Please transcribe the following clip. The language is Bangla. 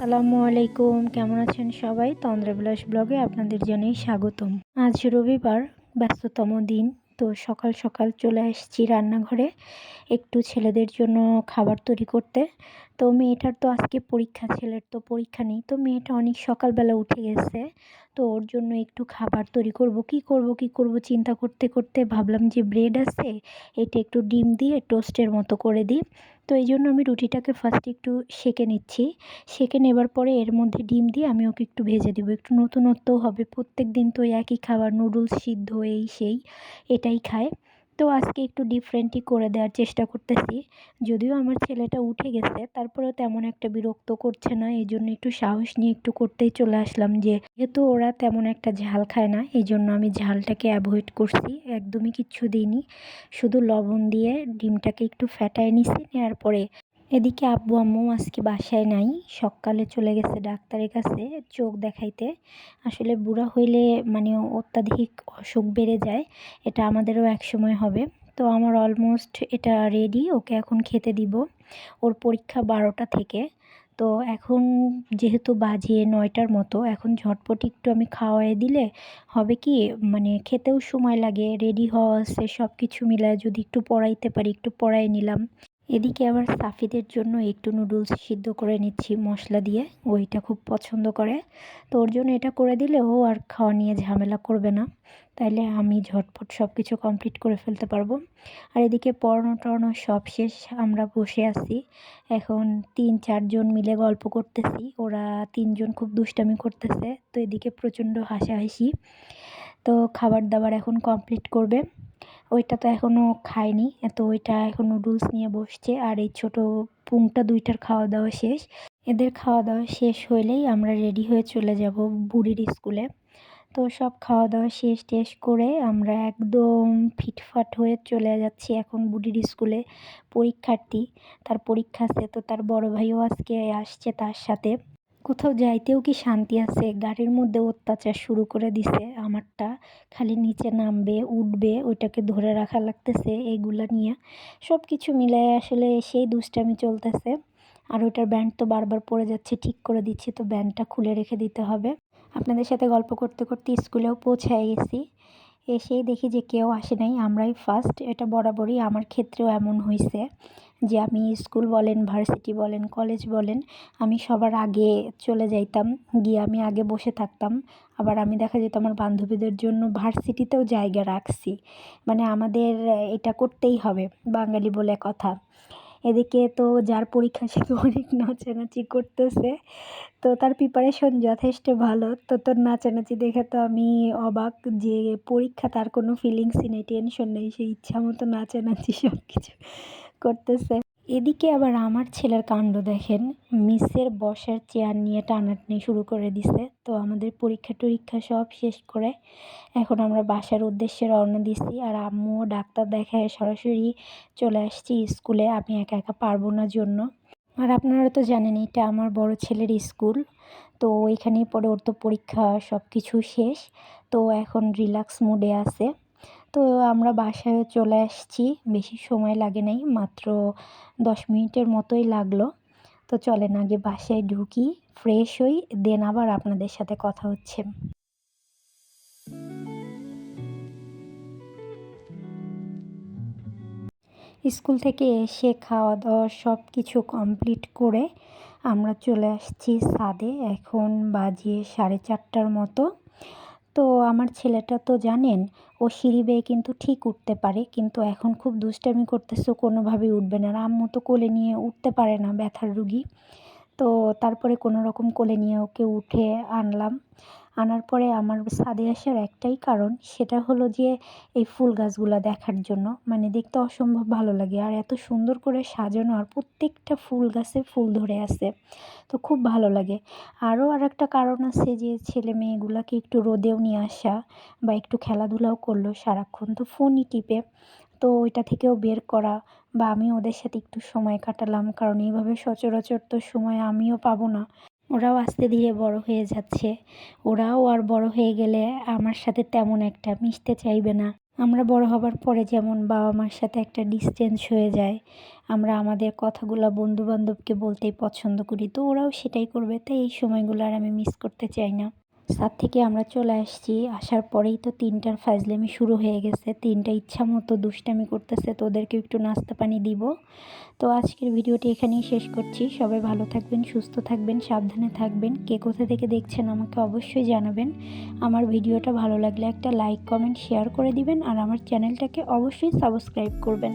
আসসালামু আলাইকুম। কেমন আছেন সবাই? তন্দ্রাবিলাস ব্লগে আপনাদের জানাই স্বাগতম। আজ রবিবার, ব্যস্ততম দিন, তো সকাল সকাল চলে আসছি রান্নাঘরে একটু ছেলেদের জন্য খাবার তৈরি করতে। তো মেয়েটার তো আজকে পরীক্ষা, ছেলের তো পরীক্ষা নেই। তো মেয়েটা অনেক সকালবেলা উঠে গেছে। তো ওর জন্য একটু খাবার তৈরি করব। কি করব কি করব? চিন্তা করতে করতে ভাবলাম যে ব্রেড আছে, এটা একটু ডিম দিয়ে টোস্টের মতো করে দিই। তো এই জন্য আমি রুটিটাকে ফার্স্ট একটু সেঁকে নিচ্ছি। সেঁকে নেবার পরে এর মধ্যে ডিম দিয়ে আমি ওকে একটু ভেজে দেবো। একটু নতুনত্বও হবে। প্রত্যেক দিন তো একই খাবার, নুডলস সিদ্ধ, এই সেই, এটাই খায়। তো আজকে একটু ডিফারেন্টই করে দেওয়ার চেষ্টা করতেছি। যদিও আমার ছেলেটা উঠে গেছে, তারপরেও তেমন একটা বিরক্ত করছে না এই জন্য একটু সাহস নিয়ে একটু করতেই চলে আসলাম যে, যেহেতু ওরা তেমন একটা ঝাল খায় না এই জন্য আমি ঝালটাকে অ্যাভয়েড করছি, একদমই কিচ্ছু দিইনি। শুধু লবণ দিয়ে ডিমটাকে একটু ফ্যাটায় নিছি নেওয়ার পরে এদিকে আব্বু আম্মু আজকে বাসায় নাই। সকালে চলে গেছে ডাক্তারের কাছে চোখ দেখাইতে। আসলে বুড়া হইলে মানে অত্যাধিক অসুখ বেড়ে যায়, এটা আমাদেরও এক সময় হবে। তো আমার অলমোস্ট এটা রেডি ওকে এখন খেতে দিব। ওর পরীক্ষা বারোটা থেকে। তো এখন যেহেতু বাজে নয়টার মতো, এখন ঝটপট একটু আমি খাওয়াই দিলে হবে কি মানে খেতেও সময় লাগে রেডি হওয়া আছে সব কিছু মিলায় যদি একটু পড়াইতে পারি, একটু পড়াই নিলাম। এদিকে আবার সাফিদের জন্য একটু নুডলস সিদ্ধ করে নিচ্ছি মশলা দিয়ে। ওইটা খুব পছন্দ করে। তো ওর জন্য এটা করে দিলে ও আর খাওয়া নিয়ে ঝামেলা করবে না। তাইলে আমি ঝটপট সব কিছু কমপ্লিট করে ফেলতে পারব। আর এদিকে পড়ানো টড়ানো সব শেষ, আমরা বসে আছি। এখন তিন চারজন মিলে গল্প করতেছি। ওরা তিনজন খুব দুষ্টামি করতেছে। তো এদিকে প্রচণ্ড হাসাহাসি। তো খাবার দাবার এখন কমপ্লিট করবে। ওইটা তো এখনও খায়নি তো ওইটা এখন নুডলস নিয়ে বসছে। আর এই ছোটো পুংটা দুইটার খাওয়া দাওয়া শেষ। এদের খাওয়া দাওয়া শেষ হইলেই আমরা রেডি হয়ে চলে যাব বুড়ির স্কুলে তো সব খাওয়া দাওয়া শেষ টেস করে আমরা একদম ফিটফাট হয়ে চলে যাচ্ছি এখন বুড়ির স্কুলে পরীক্ষার্থী। তার পরীক্ষা আছে তো তার বড় ভাইও আজকে আসছে তার সাথে। কোথাও যাইতেও কি শান্তি আছে? গাড়ির মধ্যে অত্যাচার শুরু করে দিছে আমারটা। খালি নিচে নামবে, উঠবে, ওইটাকে ধরে রাখা লাগতেছে এইগুলা নিয়ে। সব কিছু মিলায় আসলে সেই দুষ্টামি চলতেছে। আর ওইটার ব্যান্ড তো বারবার পড়ে যাচ্ছে, ঠিক করে দিচ্ছি, তো ব্যান্ডটা খুলে রেখে দিতে হবে। আপনাদের সাথে গল্প করতে করতে স্কুলেও পৌঁছায় গেছি। এসেই দেখি যে কেউ আসে নাই, আমরাই ফার্স্ট এটা বরাবরই আমার ক্ষেত্রেও এমন হয়েছে যে আমি স্কুল বলেন, ভার্সিটি বলেন, কলেজ বলেন, আমি সবার আগে চলে যাইতাম, গিয়ে আমি আগে বসে থাকতাম। আবার আমি দেখা যেত আমার বান্ধবীদের জন্য ভার্সিটিতেও জায়গা রাখছি। মানে আমাদের এটা করতেই হবে, বাঙালি বলে কথা। এদিকে তো যার পরীক্ষা সে তো অনেক নাচানাচি করতেছে। তো তার প্রিপারেশন যথেষ্ট ভালো। তো তোর নাচানাচি দেখে তো আমি অবাক যে পরীক্ষা তার কোনো ফিলিংসই নেই টেনশন নেই, সে ইচ্ছা মতো নাচানাচি সব কিছু করতেছে। এদিকে আবার আমার ছেলের কাণ্ড দেখেন। মিসের বসার চেয়ার নিয়ে টানাটানি শুরু করে দিছে। তো আমাদের পরীক্ষা টরীক্ষা সব শেষ করে এখন আমরা বাসার উদ্দেশ্যে রওনা দিছি। আর আম্মুও ডাক্তার দেখায় সরাসরি চলে আসছি স্কুলে। আমি একা একা পারব না জন্য। আর আপনারা তো জানেন, এটা আমার বড় ছেলের স্কুল। তো ওইখানেই পরে ওর তো পরীক্ষা সব কিছু শেষ। তো এখন রিল্যাক্স মুডে আছে। তো আমরা বাসায় চলে আসছি। বেশি সময় লাগে নাই, মাত্র দশ মিনিটের মতোই লাগল। তো চলেন আগে বাসায় ঢুকি ফ্রেশ হই দেন আবার আপনাদের সাথে কথা হচ্ছে। স্কুল থেকে এসে খাওয়া দাওয়া সব কিছু কমপ্লিট করে আমরা চলে আসছি সাদে। এখন বাজিয়ে সাড়ে চারটার মতো। তো আমার ছেলেটা তো জানেন, ও সিঁড়ি বেয়ে কিন্তু ঠিক উঠতে পারে, কিন্তু এখন খুব দুষ্টামি করতেছে, কোনোভাবেই উঠবে না। আম্মু তো কোলে নিয়ে উঠতে পারে না, ব্যথার রুগী। তো তারপরে কোনো রকম কোলে নিয়ে ওকে উঠে আনলাম। আনার পরে আমার ছাদে আসার একটাই কারণ সেটা হলো যে এই ফুল গাছগুলো দেখার জন্য। মানে দেখতে অসম্ভব ভালো লাগে আর এত সুন্দর করে সাজানো আর প্রত্যেকটা ফুল গাছে ফুল ধরে আছে। তো খুব ভালো লাগে। আরও আর একটা কারণ আছে যে ছেলে মেয়েগুলোকে একটু রোদেও নিয়ে আসা বা একটু খেলাধুলাও করল সারাক্ষণ। তো ফোনই টিপে। তো ওইটা থেকেও বের করা বা আমি ওদের সাথে একটু সময় কাটালাম। কারণ এইভাবে সচরাচর তো সময় আমিও পাবো না। ওরাও আস্তে ধীরে বড় হয়ে যাচ্ছে। ওরাও আর বড় হয়ে গেলে আমার সাথে তেমন একটা মিশতে চাইবে না। আমরা বড় হবার পরে যেমন বাবা মার সাথে একটা ডিস্টেন্স হয়ে যায়, আমরা আমাদের কথাগুলো বন্ধুবান্ধবকে বলতেই পছন্দ করি, তো ওরাও সেটাই করবে, তাই এই সময়গুলো আর আমি মিস করতে চাই না। সাত থেকে আমরা চলে আসছি। আসার পরেই তো তিনটার ফাজলামি শুরু হয়ে গেছে। তিনটা ইচ্ছা মতো দুষ্টামি করতেছে, তো ওদেরকে একটু নাস্তা পানি দিব। তো আজকের ভিডিওটি এখানেই শেষ করছি। সবাই ভালো থাকবেন, সুস্থ থাকবেন, সাবধানে থাকবেন। কে কোথা থেকে দেখছেন আমাকে অবশ্যই জানাবেন। আমার ভিডিওটা ভালো লাগলে একটা লাইক, কমেন্ট, শেয়ার করে দিবেন। আর আমার চ্যানেলটাকে অবশ্যই সাবস্ক্রাইব করবেন।